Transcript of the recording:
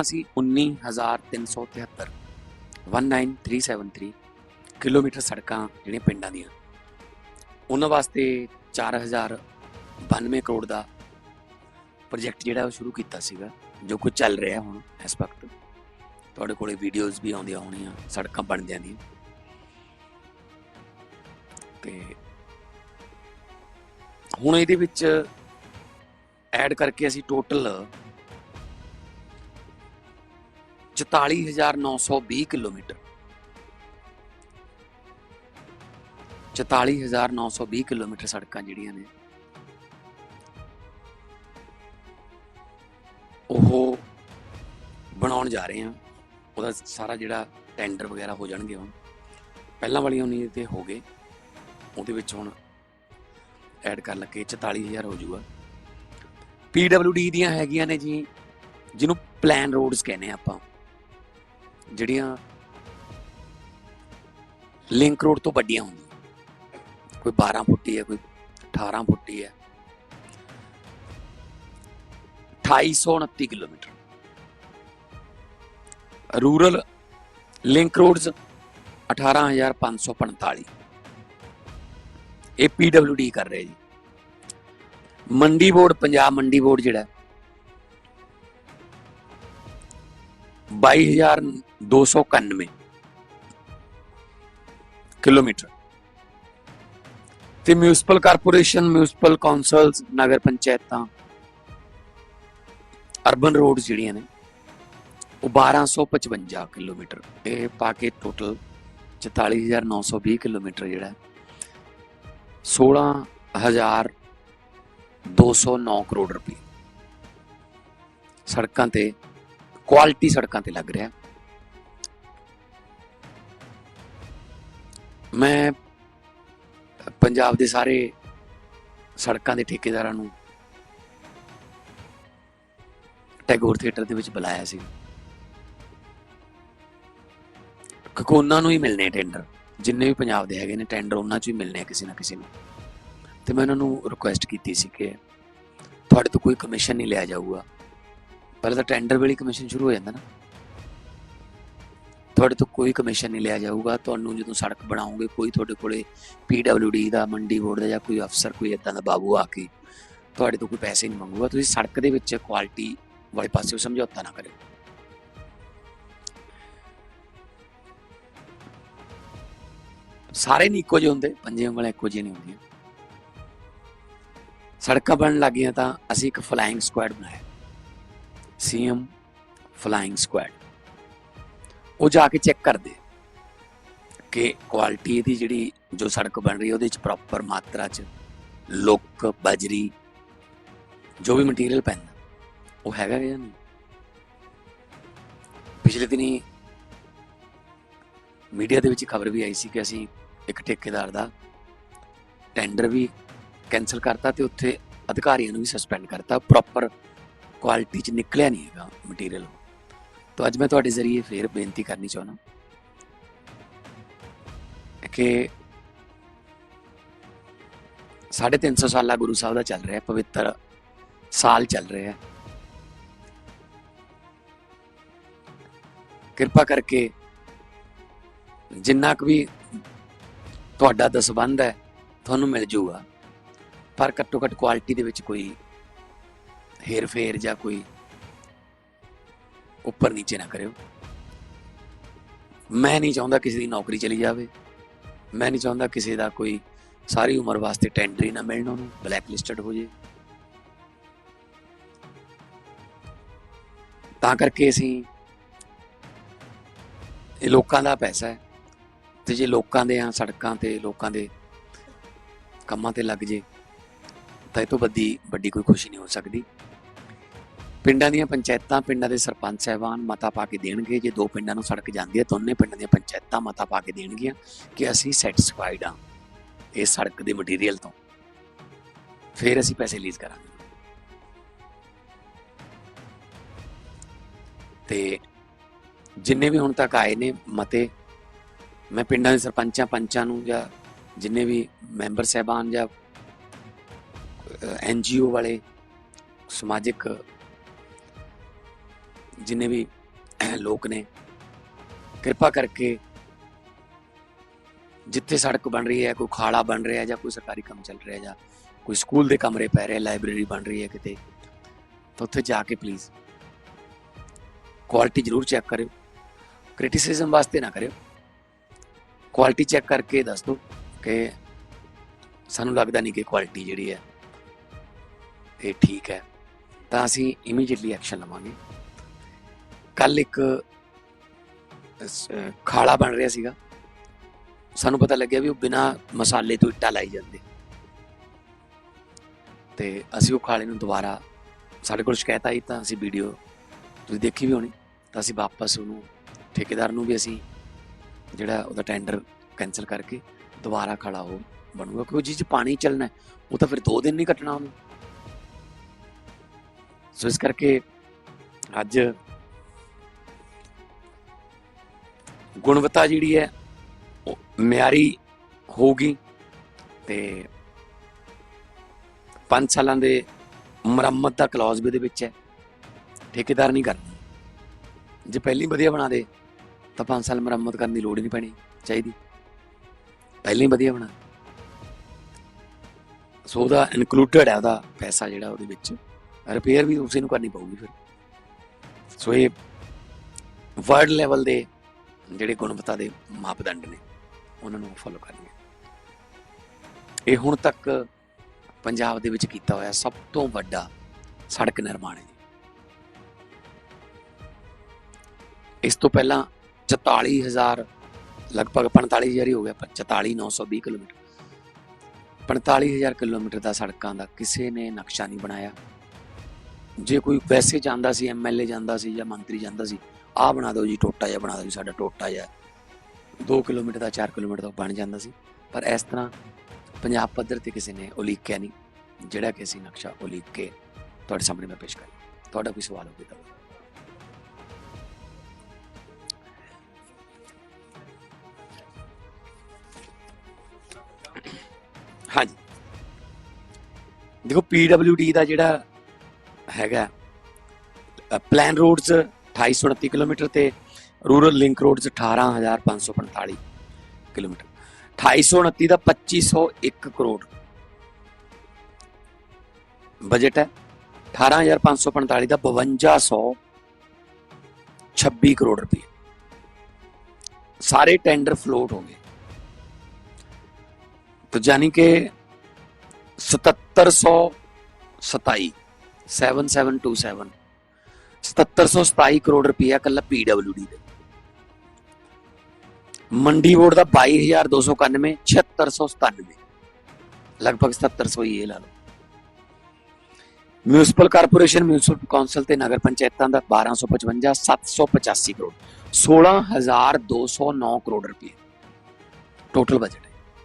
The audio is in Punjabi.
ਅਸੀਂ 19373 19373 ਕਿਲੋਮੀਟਰ ਸੜਕਾਂ ਜਿਹੜੀਆਂ ਪਿੰਡਾਂ ਦੀਆਂ। ਉਹਨਾਂ ਵਾਸਤੇ 4092 ਕਰੋੜ ਦਾ ਪ੍ਰੋਜੈਕਟ ਜਿਹੜਾ ਉਹ ਸ਼ੁਰੂ ਕੀਤਾ ਸੀਗਾ, ਜੋ ਕੁਝ ਚੱਲ ਰਿਹਾ ਹੁਣ ਇਸ ਵਕਤ। ਤੁਹਾਡੇ ਕੋਲੇ ਵੀਡੀਓਜ਼ ਵੀ ਆਉਂਦੀਆਂ ਹੋਣੀਆਂ, ਸੜਕਾਂ ਬਣਦਿਆਂ ਦੀਆਂ। ਤੇ ਹੁਣ ਇਹਦੇ ਵਿੱਚ ਐਡ ਕਰਕੇ ਅਸੀਂ ਟੋਟਲ 44920 ਕਿਲੋਮੀਟਰ। 44920 ਕਿਲੋਮੀਟਰ ਸੜਕਾਂ ਜਿਹੜੀਆਂ ਨੇ, ਉਹ ਬਣਾਉਣ ਜਾ ਰਹੇ ਹਾਂ। ਉਹਦਾ ਸਾਰਾ ਜਿਹੜਾ ਟੈਂਡਰ ਵਗੈਰਾ ਹੋ ਜਾਣਗੇ ਹੁਣ। ਪਹਿਲਾਂ ਵਾਲੀਆਂ ਨਹੀਂ ਤੇ ਹੋ ਗਏ। ਉਹਦੇ ਵਿੱਚ ਹੁਣ ਐਡ ਕਰ ਲੱਗੇ 44000 ਹੋ ਜਾਊਗਾ। PWD ਦੀਆਂ ਹੈਗੀਆਂ ਨੇ ਜੀ, ਜਿਹਨੂੰ ਪਲਾਨ ਰੋਡਸ ਕਹਿੰਦੇ ਆ ਆਪਾਂ। ਜਿਹੜੀਆਂ ਲਿੰਕ ਰੋਡ ਤੋਂ ਵੱਡੀਆਂ ਹੁੰਦੀਆਂ। ਕੋਈ 12 ਫੁੱਟੀ ਹੈ, ਕੋਈ 18 ਫੁੱਟੀ ਹੈ। 2829 ਕਿਲੋਮੀਟਰ। ਰੂਰਲ ਲਿੰਕ ਰੋਡਸ 18545 ਇਹ PWD ਕਰ ਰਹੇ ਜੀ। ਮੰਡੀ ਬੋਰਡ, ਪੰਜਾਬ ਮੰਡੀ ਬੋਰਡ ਜਿਹੜਾ ਹੈ, 22291 ਕਿਲੋਮੀਟਰ। ਤੇ ਮਿਊਨਿਸਪਲ ਕਾਰਪੋਰੇਸ਼ਨ ਮਿਊਨਿਸਪਲ ਕਾਉਂਸਲਸ ਨਗਰ ਪੰਚਾਇਤਾਂ ਅਰਬਨ ਰੋਡਸ ਜਿਹੜੀਆਂ ਨੇ ਉਹ 1255 ਕਿਲੋਮੀਟਰ। ਇਹ ਪਾ ਕੇ ਟੋਟਲ 44920 ਕਿਲੋਮੀਟਰ ਜਿਹੜਾ ਹੈ, 16209 ਕਰੋੜ ਰੁਪਏ। ਸੜਕਾਂ ਤੇ ਕੁਆਲਿਟੀ ਸੜਕਾਂ ਤੇ ਲੱਗ ਰਿਹਾ ਮੈਂ ਪੰਜਾਬ ਦੇ ਸਾਰੇ ਸੜਕਾਂ ਦੇ ਠੇਕੇਦਾਰਾਂ ਨੂੰ ਟੈਗੋਰ ਥੀਏਟਰ ਦੇ ਵਿੱਚ ਬੁਲਾਇਆ ਸੀ। ਕਿਉਂਕਿ ਉਹਨਾਂ ਨੂੰ ਹੀ ਮਿਲਨੇ ਟੈਂਡਰ ਜਿੰਨੇ ਵੀ ਪੰਜਾਬ ਦੇ ਹੈਗੇ ਨੇ ਟੈਂਡਰ ਉਹਨਾਂ 'ਚ ਹੀ ਮਿਲਨੇ ਆ ਕਿਸੇ ਨਾ ਕਿਸੇ ਨੂੰ। ਤੇ ਮੈਂ ਉਹਨਾਂ ਨੂੰ ਰਿਕੁਐਸਟ ਕੀਤੀ ਸੀ ਕਿ ਤੁਹਾਡੇ ਤੋਂ ਕੋਈ ਕਮਿਸ਼ਨ ਨਹੀਂ ਲਿਆ ਜਾਊਗਾ। ਪਹਿਲਾਂ ਤਾਂ ਟੈਂਡਰ ਵੇਲੇ ਕਮਿਸ਼ਨ ਸ਼ੁਰੂ ਹੋ ਜਾਂਦਾ ਨਾ। ਤੁਹਾਡੇ ਤੋਂ ਕੋਈ ਕਮਿਸ਼ਨ ਨਹੀਂ ਲਿਆ ਜਾਊਗਾ। ਤੁਹਾਨੂੰ ਜਦੋਂ ਸੜਕ ਬਣਾਉਂਗੇ ਕੋਈ ਤੁਹਾਡੇ ਕੋਲੇ PWD ਦਾ, ਮੰਡੀ ਬੋਰਡ ਦਾ ਜਾਂ ਕੋਈ ਅਫਸਰ ਕੋਈ ਇਦਾਂ ਦਾ ਬਾਬੂ ਆ ਕੇ ਤੁਹਾਡੇ ਤੋਂ ਕੋਈ ਪੈਸੇ ਨਹੀਂ ਮੰਗੂਗਾ। ਤੁਸੀਂ ਸੜਕ ਦੇ ਵਿੱਚ ਕੁਆਲਿਟੀ ਵਾਲੇ ਪਾਸੇ ਸਮਝੌਤਾ ਨਾ ਕਰਿਓ। ਸਾਰੇ ਨਹੀਂ ਇੱਕੋ ਜਿਹੇ ਹੁੰਦੇ ਪੰਜੇ ਉਂਗਲਾਂ ਇੱਕੋ ਜਿਹੀਆਂ ਨਹੀਂ ਹੁੰਦੀਆਂ। ਸੜਕਾਂ ਬਣਨ ਲੱਗੀਆਂ ਤਾਂ ਅਸੀਂ ਇੱਕ ਫਲਾਈਂਗ ਸਕੁਐਡ ਬਣਾਇਆ। ਸੀਐਮ ਫਲਾਈਂਗ ਸਕੁਐਡ ਉਹ ਜਾ ਕੇ ਚੈੱਕ ਕਰਦੇ ਕਿ ਕੁਆਲਿਟੀ ਦੀ ਜਿਹੜੀ ਜੋ ਸੜਕ ਬਣ ਰਹੀ ਹੈ, ਉਹਦੇ 'ਚ ਪ੍ਰੋਪਰ ਮਾਤਰਾ ਚ ਲੁੱਕ ਬਜਰੀ, ਜੋ ਵੀ ਮਟੀਰੀਅਲ ਪੈਂਦਾ, ਉਹ ਹੈਗਾ ਜਾਂ ਨਹੀਂ? ਪਿਛਲੇ ਦਿਨੀ ਮੀਡੀਆ ਦੇ ਵਿੱਚ ਖਬਰ ਵੀ ਆਈ ਸੀ ਕਿ ਅਸੀਂ ਇੱਕ ਠੇਕੇਦਾਰ ਦਾ ਟੈਂਡਰ ਵੀ ਕੈਨਸਲ ਕਰਤਾ ਤੇ ਉੱਥੇ ਅਧਿਕਾਰੀਆਂ ਨੂੰ ਵੀ ਸਸਪੈਂਡ ਕਰਤਾ ਪ੍ਰੋਪਰ ਕੁਆਲਿਟੀ ਚ ਨਿਕਲਿਆ ਨਹੀਂ ਹੈਗਾ ਮਟੀਰੀਅਲ ਤਾਂ ਅੱਜ ਮੈਂ ਤੁਹਾਡੇ ਜ਼ਰੀਏ ਫੇਰ ਬੇਨਤੀ ਕਰਨੀ ਚਾਹੁੰਦਾ ਕਿ 350 ਸਾਲਾ ਗੁਰੂ ਸਾਹਿਬ ਦਾ ਚੱਲ ਰਿਹਾ, ਪਵਿੱਤਰ ਸਾਲ ਚੱਲ ਰਿਹਾ। ਕਿਰਪਾ ਕਰਕੇ ਜਿੰਨਾ ਕੁ ਵੀ ਤੁਹਾਡਾ ਦਸਬੰਦ ਹੈ, ਤੁਹਾਨੂੰ ਮਿਲ ਜਾਊਗਾ ਪਰ ਘੱਟੋ ਘੱਟ ਕੁਆਲਿਟੀ ਦੇ ਵਿੱਚ ਕੋਈ ਹੇਰ ਫੇਰ ਜਾਂ ਕੋਈ ਉੱਪਰ ਨੀਚੇ ਨਾ ਕਰਿਓ। ਮੈਂ ਨਹੀਂ ਚਾਹੁੰਦਾ ਕਿਸੇ ਦੀ ਨੌਕਰੀ ਚਲੀ ਜਾਵੇ। ਮੈਂ ਨਹੀਂ ਚਾਹੁੰਦਾ ਕਿਸੇ ਦਾ ਕੋਈ ਸਾਰੀ ਉਮਰ ਵਾਸਤੇ ਟੈਂਡਰ ਹੀ ਨਾ ਮਿਲਣ ਉਹਨੂੰ ਬਲੈਕ ਲਿਸਟਡ ਹੋ ਜੇ। ਤਾਂ ਕਰਕੇ ਅਸੀਂ ਇਹ ਲੋਕਾਂ ਦਾ ਪੈਸਾ ਹੈ ਤੇ ਜੇ ਲੋਕਾਂ ਦੇ ਆ ਸੜਕਾਂ ਤੇ, ਲੋਕਾਂ ਦੇ ਕੰਮਾਂ ਤੇ ਲੱਗ ਜੇ ਤਾਂ ਇਹ ਤੋਂ ਵੱਡੀ ਵੱਡੀ ਕੋਈ ਖੁਸ਼ੀ ਨਹੀਂ ਹੋ ਸਕਦੀ। ਪਿੰਡਾਂ ਦੀਆਂ ਪੰਚਾਇਤਾਂ, ਪਿੰਡਾਂ ਦੇ ਸਰਪੰਚ ਸਹਿਬਾਨ ਮਤਾ ਪਾ ਕੇ ਦੇਣਗੇ। ਜੇ ਦੋ ਪਿੰਡਾਂ ਨੂੰ ਸੜਕ ਜਾਂਦੀ ਹੈ ਦੋਨੇ ਪਿੰਡਾਂ ਦੀਆਂ ਪੰਚਾਇਤਾਂ ਮਤਾ ਪਾ ਕੇ ਦੇਣਗੀਆਂ ਕਿ ਅਸੀਂ ਸੈਟੀਸਫਾਈਡ ਹਾਂ ਇਸ ਸੜਕ ਦੇ ਮਟੀਰੀਅਲ ਤੋਂ। ਫਿਰ ਅਸੀਂ ਪੈਸੇ ਲੀਜ ਕਰਾਂਗੇ। ਤੇ ਜਿੰਨੇ ਵੀ ਹੁਣ ਤੱਕ ਆਏ ਨੇ ਮਤੇ, ਮੈਂ ਪਿੰਡਾਂ ਦੇ ਸਰਪੰਚਾਂ, ਪੰਚਾਂ ਨੂੰ ਜਾਂ ਜਿੰਨੇ ਵੀ ਮੈਂਬਰ ਸਹਿਬਾਨ ਜਾਂ ਐਨ ਐਨਜੀਓ ਵਾਲੇ, ਸਮਾਜਿਕ ਜਿੰਨੇ ਵੀ ਲੋਕ ਨੇ, ਕਿਰਪਾ ਕਰਕੇ ਜਿੱਥੇ ਸੜਕ ਬਣ ਰਹੀ ਹੈ, ਕੋਈ ਖਾਲਾ ਬਣ ਰਿਹਾ ਜਾਂ ਕੋਈ ਸਰਕਾਰੀ ਕੰਮ ਚੱਲ ਰਿਹਾ ਜਾਂ ਕੋਈ ਸਕੂਲ ਦੇ ਕਮਰੇ ਪੈ ਰਹੇ, ਲਾਇਬ੍ਰੇਰੀ ਬਣ ਰਹੀ ਹੈ ਕਿਤੇ, ਤਾਂ ਉੱਥੇ ਜਾ ਕੇ ਪਲੀਜ਼ ਕੁਆਲਿਟੀ ਜ਼ਰੂਰ ਚੈੱਕ ਕਰਿਓ। ਕ੍ਰਿਟਿਸਿਜ਼ਮ ਵਾਸਤੇ ਨਾ ਕਰਿਓ। ਕੁਆਲਿਟੀ ਚੈੱਕ ਕਰਕੇ ਦੱਸ ਦਿਓ ਕਿ ਸਾਨੂੰ ਲੱਗਦਾ ਨਹੀਂ ਕਿ ਕੁਆਲਿਟੀ ਜਿਹੜੀ ਹੈ ਇਹ ਠੀਕ ਹੈ, ਤਾਂ ਅਸੀਂ ਇਮੀਡੀਏਟਲੀ ਐਕਸ਼ਨ ਲਵਾਂਗੇ। ਕੱਲ ਇੱਕ ਖਾਲਾ ਬਣ ਰਿਹਾ ਸੀਗਾ। ਸਾਨੂੰ ਪਤਾ ਲੱਗਿਆ ਵੀ ਉਹ ਬਿਨਾ ਮਸਾਲੇ ਤੋਂ ਇੱਟਾਂ ਲਾਈ ਜਾਂਦੇ। ਤੇ ਅਸੀਂ ਉਹ ਖਾਲੇ ਨੂੰ ਦੁਬਾਰਾ ਸਾਡੇ ਕੋਲ ਸ਼ਿਕਾਇਤ ਆਈ ਤਾਂ ਅਸੀਂ ਵੀਡੀਓ ਤੁਸੀਂ ਦੇਖੀ ਵੀ ਹੋਣੀ, ਤਾਂ ਅਸੀਂ ਵਾਪਸ ਉਹਨੂੰ, ਠੇਕੇਦਾਰ ਨੂੰ ਵੀ ਅਸੀਂ ਜਿਹੜਾ ਉਹਦਾ ਟੈਂਡਰ ਕੈਨਸਲ ਕਰਕੇ ਦੁਬਾਰਾ ਖੜਾ ਹੋ ਬਣੂਗਾ, ਕਿਉਂਕਿ ਜਿਸ 'ਚ ਪਾਣੀ ਚੱਲਣਾ ਉਹ ਤਾਂ ਫਿਰ 2 ਦਿਨ ਨਹੀਂ ਕੱਟਣਾ ਉਹਨੂੰ। ਸੋ ਇਸ ਕਰਕੇ ਅੱਜ ਗੁਣਵੱਤਾ ਜਿਹੜੀ ਹੈ, ਉਹ ਮਿਆਰੀ ਹੋਊਗੀ ਤੇ 5 ਸਾਲਾਂ ਦੇ ਮੁਰੰਮਤ ਦਾ ਕਲੌਜ਼ ਵੀ ਇਹਦੇ ਵਿੱਚ ਹੈ। ਠੇਕੇਦਾਰ ਨਹੀਂ ਕਰਨਾ। ਜੇ ਪਹਿਲੀ ਵਧੀਆ ਬਣਾ ਦੇ, ਤਾਂ 5 ਸਾਲ ਮੁਰੰਮਤ ਕਰਨ ਦੀ ਲੋੜ ਨਹੀਂ ਪੈਣੀ ਚਾਹੀਦੀ। ਪਹਿਲਾਂ ਹੀ ਵਧੀਆ ਬਣਾ। ਸੋ ਉਹਦਾ ਇਨਕਲੂਡਡ ਹੈ, ਉਹਦਾ ਪੈਸਾ ਜਿਹੜਾ ਉਹਦੇ ਵਿੱਚ। ਰਿਪੇਅਰ ਵੀ ਉਸੇ ਨੂੰ ਕਰਨੀ ਪਊਗੀ ਫਿਰ। ਸੋ ਇਹ ਵਰਲਡ ਲੈਵਲ ਦੇ ਜਿਹੜੇ ਗੁਣਵੱਤਾ ਦੇ ਮਾਪਦੰਡ ਨੇ, ਉਹਨਾਂ ਨੂੰ ਫੋਲੋ ਕਰਨਗੇ। ਇਹ ਹੁਣ ਤੱਕ ਪੰਜਾਬ ਦੇ ਵਿੱਚ ਕੀਤਾ ਹੋਇਆ ਸਭ ਤੋਂ ਵੱਡਾ ਸੜਕ ਨਿਰਮਾਣ ਹੈ ਇਸ ਤੋਂ ਪਹਿਲਾਂ 44000 ਲਗਭਗ 45000 ਹੀ ਹੋ ਗਿਆ, ਪਰ 44920 ਕਿਲੋਮੀਟਰ। 45000 ਕਿਲੋਮੀਟਰ ਦਾ ਸੜਕਾਂ ਦਾ ਕਿਸੇ ਨੇ ਨਕਸ਼ਾ ਨਹੀਂ ਬਣਾਇਆ। ਜੇ ਕੋਈ ਵੈਸੇ ਜਾਂਦਾ ਸੀ ਐਮਐਲਏ ਜਾਂਦਾ ਸੀ ਜਾਂ ਮੰਤਰੀ ਜਾਂਦਾ ਸੀ, ਆਹ ਬਣਾ ਦਿਓ ਜੀ, ਟੋਟਾ ਜਿਹਾ ਬਣਾ ਦਿਓ ਜੀ, ਸਾਡਾ ਟੋਟਾ ਜਿਹਾ। 2 ਕਿਲੋਮੀਟਰ ਦਾ 4 ਕਿਲੋਮੀਟਰ ਦਾ ਬਣ ਜਾਂਦਾ ਸੀ। ਪਰ ਇਸ ਤਰ੍ਹਾਂ ਪੰਜਾਬ ਪੱਧਰ ਤੇ ਕਿਸੇ ਨੇ ਉਲੀਕਿਆ ਨਹੀਂ। ਜਿਹੜਾ ਕਿ ਅਸੀਂ ਨਕਸ਼ਾ ਉਲੀਕ ਕੇ ਤੁਹਾਡੇ ਸਾਹਮਣੇ ਮੈਂ ਪੇਸ਼ ਕਰਾਂ ਤੁਹਾਡਾ ਕੋਈ ਸਵਾਲ ਹੋਵੇ ਤਾਂ। ਹਾਂਜੀ। ਦੇਖੋ PWD ਦਾ ਜਿਹੜਾ ਹੈਗਾ। ਪਲਾਨ ਰੋਡਸ 2829 ਕਿਲੋਮੀਟਰ ਤੇ ਰੂਰਲ ਲਿੰਕ ਰੋਡਸ 18545 ਕਿਲੋਮੀਟਰ। 2829 ਦਾ 2501 ਕਰੋੜ। ਬਜਟ ਹੈ। 18545 ਦਾ 5226 ਕਰੋੜ ਰੁਪਏ। ਸਾਰੇ ਟੈਂਡਰ ਫਲੋਟ ਹੋ ਗਏ ਤਾਂ ਯਾਨੀ ਕਿ 7727 7727 7727 ਕਰੋੜ ਰੁਪਇਆ ਕੱਲਾ ਪੀਡਬਲਯੂਡੀ ਦੇ। ਮੰਡੀ ਬੋਰਡ ਦਾ 22291 7697 ਲਗਭਗ 7700 ਹੀ ਇਹ ਲਾ ਲਓ। ਮਿਊਨਿਸਪਲ ਕਾਰਪੋਰੇਸ਼ਨ, ਮਿਊਨਿਸਪਲ ਕੌਂਸਲ ਤੇ ਨਗਰ ਪੰਚਾਇਤਾਂ ਦਾ 1255 785 ਕਰੋੜ। 16209 ਕਰੋੜ ਰੁਪਏ ਟੋਟਲ ਬਜਟ